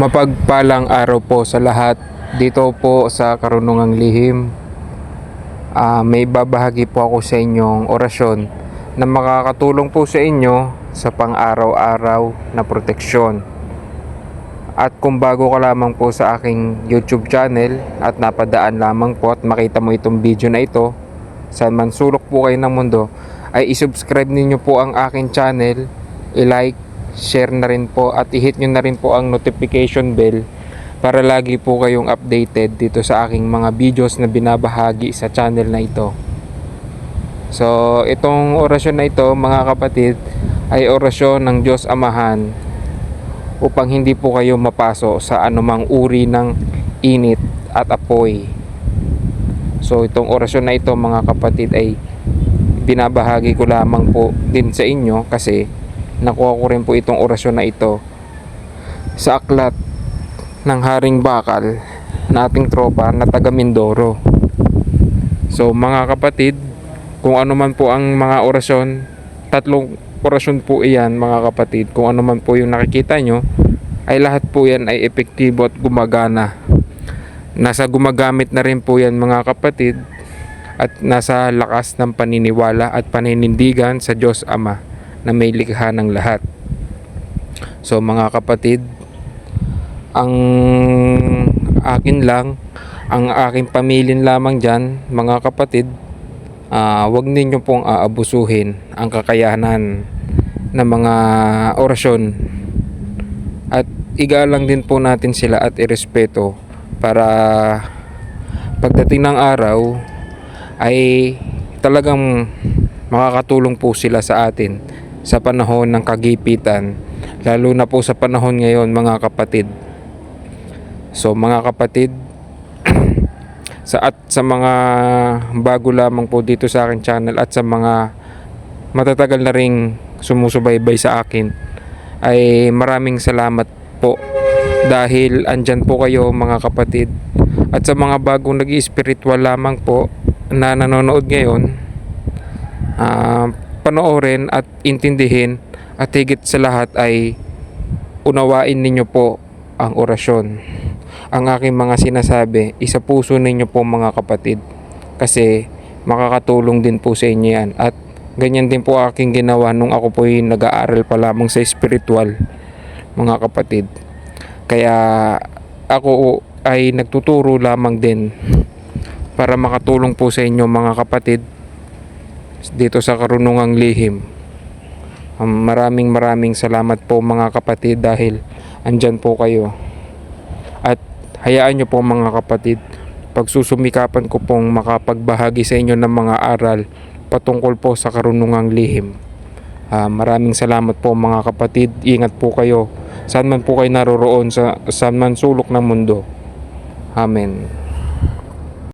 Mapagpalang araw po sa lahat dito po sa Karunungang Lihim. Ah, may babahagi po ako sa inyong orasyon na makakatulong po sa inyo sa pang-araw-araw na proteksyon. At kung bago ka lamang po sa aking YouTube channel at napadaan lamang po at makita mo itong video na ito, saan man sulok po kayo ng mundo, ay isubscribe ninyo po ang aking channel, i-like, share na rin po at i-hit nyo na rin po ang notification bell para lagi po kayong updated dito sa aking mga videos na binabahagi sa channel na ito. So, itong orasyon na ito mga kapatid ay orasyon ng Diyos Amahan upang hindi po kayo mapaso sa anumang uri ng init at apoy. So, itong orasyon na ito mga kapatid ay binabahagi ko lamang po din sa inyo kasi nakuha ko rin po itong orasyon na ito sa aklat ng Haring Bakal na ating tropa na taga Mindoro. So mga kapatid, kung ano man po ang mga orasyon, tatlong orasyon po iyan mga kapatid, kung ano man po yung nakikita nyo, ay lahat po yan ay epektibo at gumagana. Nasa gumagamit na rin po yan mga kapatid at nasa lakas ng paniniwala at paninindigan sa Diyos Ama na may likha ng lahat. So mga kapatid, ang akin lang, ang aking pamilin lamang dyan, mga kapatid, ah wag ninyo pong aabusuhin ang kakayanan ng mga orasyon at igalang din po natin sila at irespeto para pagdating ng araw ay talagang makakatulong po sila sa atin sa panahon ng kagipitan lalo na po sa panahon ngayon mga kapatid. So mga kapatid sa at sa mga bago lamang po dito sa akin channel at sa mga matatagal na ring sumusubaybay sa akin ay maraming salamat po dahil andyan po kayo mga kapatid. At sa mga bagong nag spiritual lamang po na nanonood ngayon ah, panoorin at intindihin at higit sa lahat ay unawain ninyo po ang orasyon. Ang aking mga sinasabi isa puso ninyo po mga kapatid kasi makakatulong din po sa inyo yan. At ganyan din po aking ginawa nung ako po yung nag-aaral pa lamang sa spiritual mga kapatid. Kaya ako ay nagtuturo lamang din para makatulong po sa inyo mga kapatid dito sa karunungang lihim. Um, maraming maraming salamat po mga kapatid dahil andyan po kayo. At hayaan nyo po mga kapatid pagsusumikapan ko pong makapagbahagi sa inyo ng mga aral patungkol po sa karunungang lihim. Ah, maraming salamat po mga kapatid. Ingat po kayo. Saan man po kayo naroroon sa saan man sulok ng mundo. Amen